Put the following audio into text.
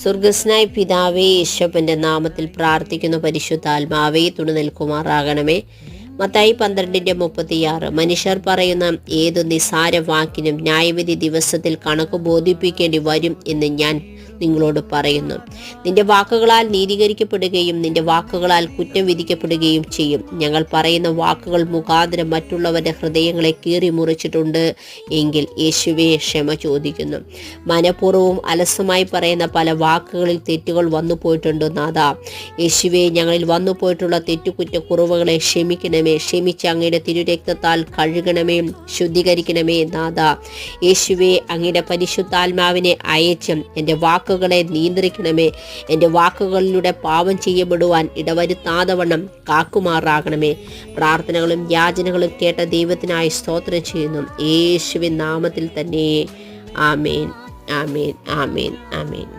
സ്വർഗസ്നായ പിതാവേ യേശപ്പന്റെ നാമത്തിൽ പ്രാർത്ഥിക്കുന്ന. പരിശുദ്ധാത്മാവേ തുണി നിൽക്കുമാറാകണമേ. മത്തായി പന്ത്രണ്ടിന്റെ മുപ്പത്തിയാറ്. മനുഷ്യർ പറയുന്ന ഏതു നിസാര വാക്കിനും ന്യായവിധി ദിവസത്തിൽ കണക്ക് ബോധിപ്പിക്കേണ്ടി വരും എന്ന് ഞാൻ നിങ്ങളോട് പറയുന്നു. നിന്റെ വാക്കുകളാൽ നീതീകരിക്കപ്പെടുകയും നിന്റെ വാക്കുകളാൽ കുറ്റം വിധിക്കപ്പെടുകയും ചെയ്യും. ഞങ്ങൾ പറയുന്ന വാക്കുകൾ മുഖാന്തരം മറ്റുള്ളവരുടെ ഹൃദയങ്ങളെ കീറി മുറിച്ചിട്ടുണ്ട് എങ്കിൽ യേശുവെ ക്ഷമ ചോദിക്കുന്നു. മനഃപൂർവവും അലസമായി പറയുന്ന പല വാക്കുകളിൽ തെറ്റുകൾ വന്നു പോയിട്ടുണ്ട് നാഥ. യേശുവെ ഞങ്ങളിൽ വന്നു പോയിട്ടുള്ള തെറ്റുകുറ്റക്കുറവുകളെ ക്ഷമിക്കണമേ ക്ഷമിച്ച് അങ്ങയുടെ തിരുരക്തത്താൽ കഴുകണമേ ശുദ്ധീകരിക്കണമേ നാഥ. യേശുവെ അങ്ങയുടെ പരിശുദ്ധാത്മാവിനെ അയച്ചും എന്റെ വാക്കുകളെ നിയന്ത്രിക്കണമേ എന്റെ വാക്കുകളിലൂടെ പാപം ചെയ്യപ്പെടുവാൻ ഇടവരുത്താതവണ്ണം കാക്കുമാറാകണമേ. പ്രാർത്ഥനകളും യാചനകളും കേട്ട ദൈവത്തിനായി സ്തോത്രം ചെയ്യുന്നു. യേശുവിൻ നാമത്തിൽ തന്നെ. ആമേൻ ആമേൻ ആമേൻ ആമേൻ.